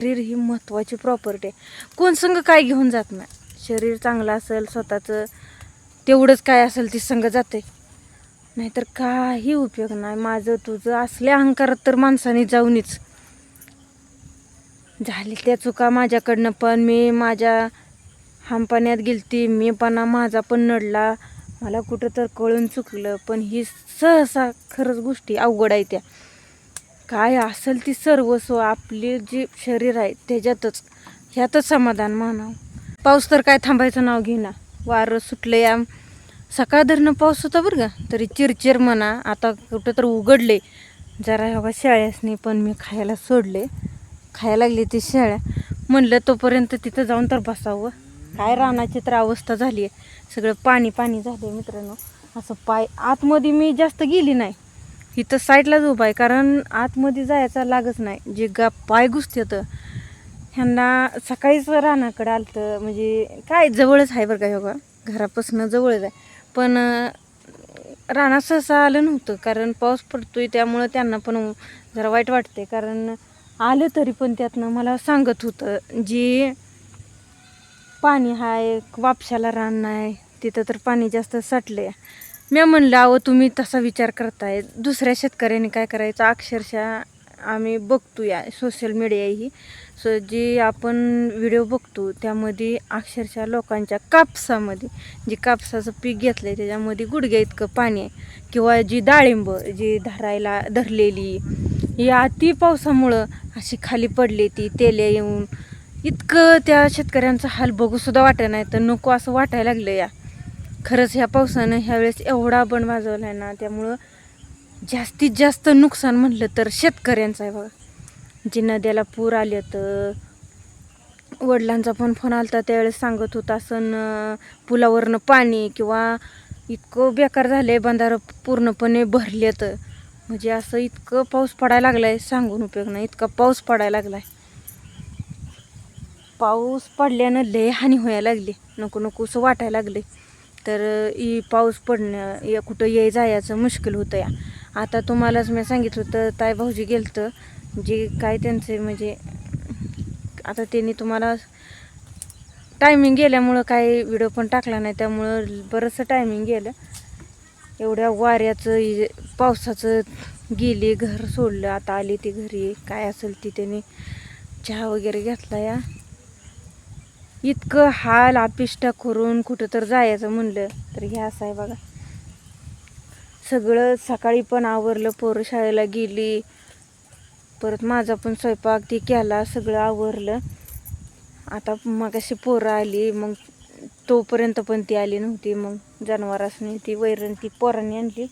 शरीर ही महत्त्वाची प्रॉपर्टी आहे. कोण संघ काय घेऊन जात नाही. शरीर चांगलं असेल स्वतःचं तेवढंच काय असेल ती संघ जाते. नाहीतर काही उपयोग नाही. माझं तुझं असल्या अहंकारात तर माणसाने जाऊनच. झाली त्या चुका माझ्याकडनं पण मी माझ्या हामपाण्यात गेलती. मी पणा माझा पण नडला. मला कुठं तर कळून चुकलं. पण ही सहसा खरंच गोष्टी अवघड आहे त्या. काय असेल ती सर्वस्व आपली जी शरीर आहे त्याच्यातच ह्यातच समाधान मानावं. पाऊस तर काय थांबायचं नाव घेईना. वारं सुटलं या. सकाळ धरणं पाऊस होता बरं का? तरी चिरचिर म्हणा. आता कुठं तर उघडले. जरा ह्या शाळ्यासनी पण मी खायला सोडले. खायला लागली ती शेळ्या म्हणलं तोपर्यंत तिथं जाऊन तर बसावं. काय रानाची तर अवस्था झाली आहे सगळं पाणी पाणी झालं आहे मित्रांनो. असं पाय आतमध्ये मी जास्त गेली नाही. इथं साईडलाच उभा आहे कारण आतमध्ये जायचा लागच नाही. जे गा पाय घुसतेतं ह्यांना सकाळीच रानाकडं आलं तर म्हणजे काय जवळच आहे बरं का योगा घरापासून जवळच आहे. पण रानात सहसा आलं नव्हतं कारण पाऊस पडतोय त्यामुळं त्यांना पण जरा वाईट वाटते कारण आलं तरी पण त्यातनं मला सांगत होतं जी पाणी आहे वापशाला रान नाही तिथं तर पाणी जास्त साठले मी म्हणलं अहो तुम्ही तसा विचार करताय. दुसऱ्या शेतकऱ्यांनी काय करायचं? अक्षरशः आम्ही बघतो या सोशल मीडिया ही. सो जी आपण व्हिडिओ बघतो त्यामध्ये अक्षरशः लोकांच्या कापसामध्ये जी कापसाचं पीक घेतलं आहे त्याच्यामध्ये गुडघ्या इतकं पाणी आहे. किंवा जी डाळिंब जी धरायला धरलेली या अति पावसामुळं अशी खाली पडली ती तेल्या येऊन इतकं त्या शेतकऱ्यांचा हाल बघूसुद्धा वाटत नाही. तर नको असं वाटायला लागलं या. खरंच ह्या पावसानं ह्यावेळेस एवढा बण वाजवला आहे ना त्यामुळं जास्तीत जास्त नुकसान म्हणलं तर शेतकऱ्यांचं आहे बघा. जे नद्याला पूर आले तर वडिलांचा पण फोन आला होता त्यावेळेस सांगत होता असं पुलावरनं पाणी किंवा इतकं बेकार झालं आहे बंधारं पूर्णपणे भरलेत. म्हणजे असं इतकं पाऊस पडायला लागला आहे सांगून उपयोग नाही इतका पाऊस पडायला लागला आहे पाऊस पडल्यानं लय हानी व्हायला लागली नको नको असं वाटायला लागले तर ई पाऊस पडणं या कुठं ये जायचं मुश्किल होतं या. आता तुम्हालाच मी सांगितलं होतं ताई भाऊजी गेलतं. जे काय त्यांचे म्हणजे आता त्यांनी तुम्हाला टायमिंग गेल्यामुळं काही व्हिडिओ पण टाकला नाही त्यामुळं बरंचसं टायमिंग गेलं. एवढ्या वाऱ्याचं पावसाचं गेली घर सोडलं आता आली ती घरी. काय असेल ती त्यांनी चहा वगैरे घेतला या. इतकं हाल आपिष्टा करून कुठं तर जायचं म्हणलं तर हे असं आहे बघा. सगळं सकाळी पण आवरलं पोरं शाळेला गेली. परत माझा पण स्वयंपाक ती केला सगळं आवरलं. आता मग अशी पोरं आली मग तोपर्यंत पण ती आली नव्हती मग जनावरांनी ती वैरण ती पोरांनी आणली.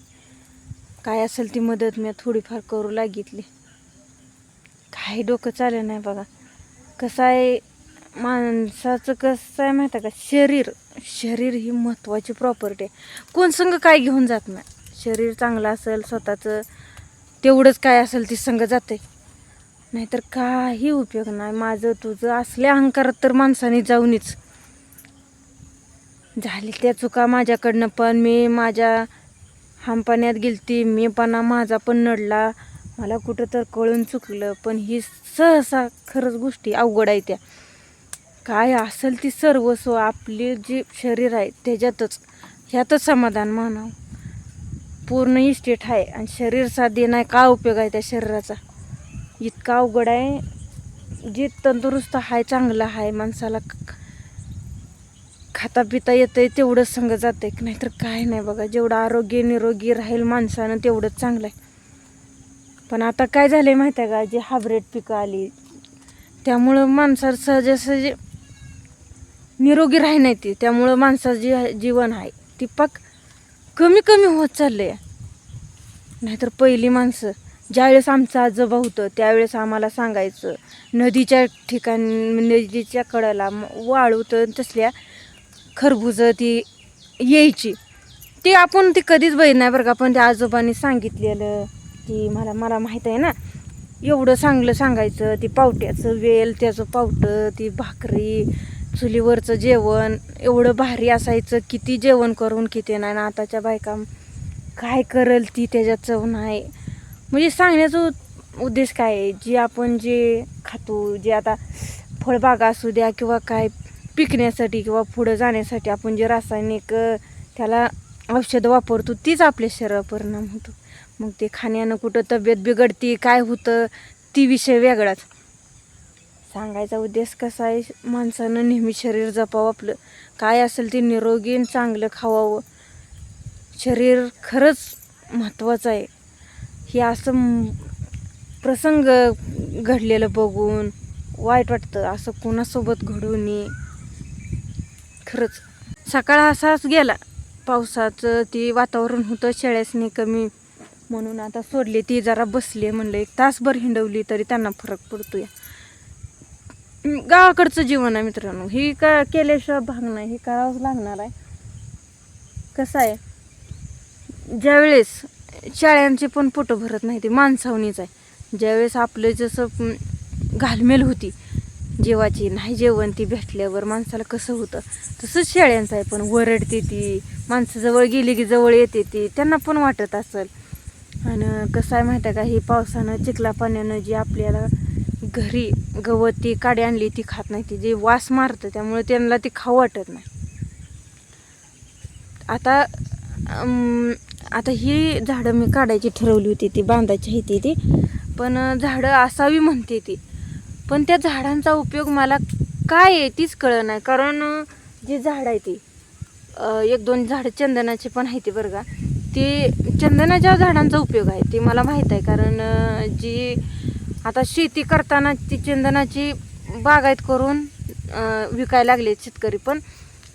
काय असेल ती मदत मी थोडीफार करू लागितली. काही डोकं चालेल नाही बघा. कसं आहे माणसाचं कसं आहे माहिती आहे का? शरीर. शरीर ही महत्त्वाची प्रॉपर्टी आहे. कोण संघ काय घेऊन जात नाही. शरीर चांगलं असेल स्वतःचं तेवढंच काय असेल ती संघ जाते. नाहीतर काही उपयोग नाही. माझं तुझं असल्या अहंकारात तर माणसाने जाऊनच. झाली त्या चुका माझ्याकडनं पण मी माझ्या हामपाण्यात गेलती. मी पणा माझा पण नडला. मला कुठं तर कळून चुकलं. पण ही सहसा खरंच गोष्टी अवघड आहे त्या. काय असेल ती सर्वस्व आपले जे शरीर आहे त्याच्यातच. ह्यातच समाधान मानावं पूर्ण इस्टेट आहे आणि शरीर साथ नाही का उपयोग आहे त्या शरीराचा? इतका अवघड आहे. जे तंदुरुस्त आहे चांगलं आहे माणसाला खाता पिता येतंय तेवढंच संग आहे नाहीतर काय नाही बघा. जेवढं आरोग्य निरोगी राहील माणसानं तेवढंच चांगलं आहे. पण आता काय झालं आहे माहिती आहे का? जे हायब्रिड पिकं आली. त्यामुळं माणसाला सहजासहजी निरोगी राही नाही ती. त्यामुळं माणसाचं जी जीवन आहे ती पाक कमी कमी होत चाललं आहे नाहीतर पहिली माणसं ज्यावेळेस आमचं आजोबा होतं त्यावेळेस आम्हाला सांगायचं नदीच्या ठिकाणी नदीच्या कडाला म- वाळू तर तसल्या खरबुजं ती यायची. ती आपण ती कधीच बघित नाही बरं का पण त्या आजोबांनी सांगितलेलं की मला मला माहीत आहे ना एवढं चांगलं सांगायचं ती पावट्याचं वेल त्याचं पावटं ती भाकरी चुलीवरचं जेवण एवढं भारी असायचं किती जेवण करून किती नाही. ना आताच्या बायका काय करल ती त्याच्यात चव नाही. म्हणजे सांगण्याचा उ- उद्देश काय आहे? जे आपण जे खातो जे आता फळबागा असू द्या किंवा काय पिकण्यासाठी किंवा पुढं जाण्यासाठी आपण जे रासायनिक त्याला औषधं वापरतो तीच आपल्या शरीरावर परिणाम होतो. मग ते खाण्यानं कुठं तब्येत बिघडती काय होतं ती विषय वेगळाच. सांगायचा उद्देश कसा आहे? माणसानं नेहमी शरीर जपावं आपलं. काय असेल ते निरोगी आणि चांगलं खावावं. शरीर खरंच महत्त्वाचं आहे. हे असं प्रसंग घडलेलं बघून वाईट वाटतं. असं कोणासोबत घडू नये. खरंच. सकाळ असाच गेला. पावसाचं ती वातावरण होतं शेळ्यासनी कमी. म्हणून आता सोडली. ती जरा बसली म्हणलं एक तासभर हिंडवली तरी त्यांना फरक पडतो या गावाकडचं जीवन आहे मित्रांनो. ही का केल्याशिवाय भाग नाही हे करावंच लागणार आहे. कसं आहे? ज्यावेळेस शाळ्यांचे पण पोटं भरत नाही ते माणसावणीच आहे. ज्यावेळेस आपलं जसं घालमेल होती जेवाची नाही जेवण ती भेटल्यावर माणसाला कसं होतं? तसंच शेळ्यांचं आहे पण वरडते ती माणसं जवळ गेली की जवळ येते ती त्यांना पण वाटत असेल. आणि कसं आहे माहिती आहे का? ही पावसानं चिखला पाण्यानं जी आपल्याला घरी गवत ती काडी आणली ती खात नाही. ती जे वास मारतं त्यामुळे त्यांना ती खाऊ वाटत नाही. आता आता ही झाडं मी काढायची ठरवली होती ती बांधायची होती ती पण झाडं असावी म्हणते ती. पण त्या झाडांचा उपयोग मला काय आहे तीच कळत नाही. कारण जी झाड आहे ती एक दोन झाडं चंदनाचे पण आहे ते बरं का. ते चंदनाच्या झाडांचा उपयोग आहे ते मला माहीत आहे. कारण जी आता शेती करताना ती चंदनाची बागायत करून विकायला लागले शेतकरी. पण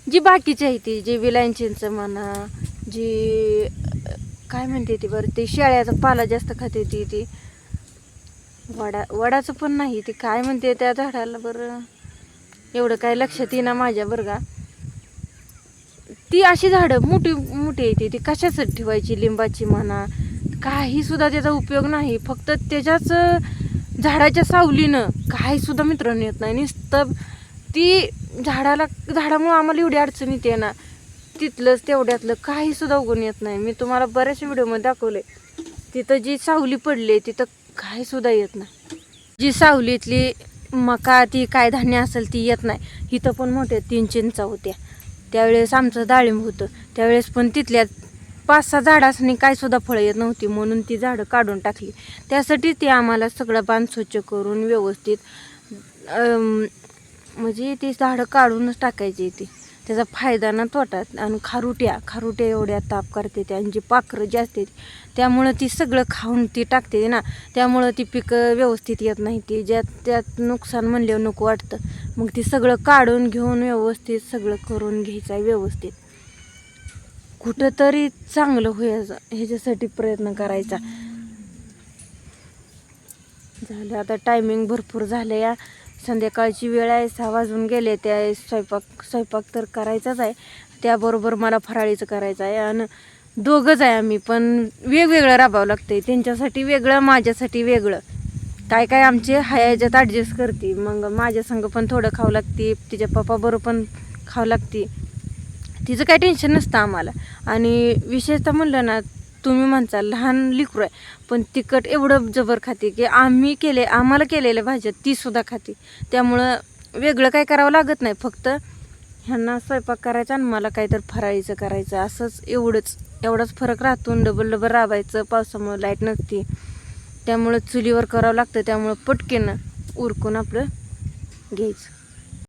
जी बाकीची आहे ती जी विलायंचींचं म्हणा जी काय म्हणते ती बरं ते शेळ्याचा पाला जास्त खाते ती ती. वडा वडाचं पण नाही ते काय म्हणते त्या झाडाला बरं? एवढं काय लक्षात येईना माझ्या बरं का. ती अशी झाडं मोठी मोठी येते ती कशासाठी ठेवायची? लिंबाची म्हणा काही सुद्धा त्याचा उपयोग नाही. फक्त त्याच्याच झाडाच्या सावलीनं काही सुद्धा मित्रांनो येत नाही. नुसतं ती झाडाला झाडामुळं आम्हाला एवढी अडचण येते ना तिथलंच तेवढ्यातलं काही सुद्धा उगून येत नाही. मी तुम्हाला बऱ्याचशा व्हिडिओमध्ये दाखवले तिथं जी सावली पडली तिथं काही सुद्धा येत नाही. जी सावलीतली मका ती काय धान्य असेल ती येत नाही. इथं पण मोठ्या तीन चिंचा होत्या. त्यावेळेस आमचं डाळिंब होतं. त्यावेळेस पण तिथल्या पाच सहा झाडासनी काय सुद्धा फळं येत नव्हती म्हणून ती झाडं काढून टाकली. त्यासाठी ती आम्हाला सगळं बांध स्वच्छ करून व्यवस्थित म्हणजे ती झाडं काढूनच टाकायची ती. त्याचा फायदा ना तोटा आणि खारुट्या खारुट्या एवढ्या ताप करते त्या आणि जी पाखरं जी असते त्यामुळं ती सगळं खाऊन ती टाकते ना. त्यामुळं ती पिकं व्यवस्थित येत नाही ती ज्यात त्यात नुकसान म्हणल्यावर नको वाटतं. मग ती सगळं काढून घेऊन व्यवस्थित सगळं करून घ्यायचं आहे व्यवस्थित. कुठंतरी चांगलं होईल ह्याच्यासाठी प्रयत्न करायचा. झालं आता टायमिंग भरपूर झालं या. संध्याकाळची वेळ आहे सहा वाजून गेले त्या स्वयंपाक स्वयंपाक तर करायचाच आहे. त्याबरोबर मला फराळीचं करायचं आहे आणि दोघंच आहे आम्ही पण वेगवेगळं राबावं लागतंय. त्यांच्यासाठी वेगळं माझ्यासाठी वेगळं. काय काय आमचे ह्याच्यात ॲडजस्ट करते मग माझ्या संग पण थोडं खावं लागते तिच्या पप्पाबरोबर पण खावं लागते. तिचं काही टेन्शन नसतं आम्हाला. आणि विशेषतः म्हणलं ना तुम्ही म्हणता लहान लिकरू आहे. पण तिखट एवढं जबर खाते की आम्ही केले आम्हाला केलेल्या भाज्या तीसुद्धा खाते. त्यामुळं वेगळं काय करावं लागत नाही. फक्त ह्यांना स्वयंपाक करायचा आणि मला काहीतरी फराळीचं करायचं. असंच एवढंच एवढाच फरक राहतो डबल डबल राबायचं. पावसामुळं लाइट नसते. त्यामुळं चुलीवर करावं लागतं. त्यामुळं पटकेनं उरकून आपलं घ्यायचं.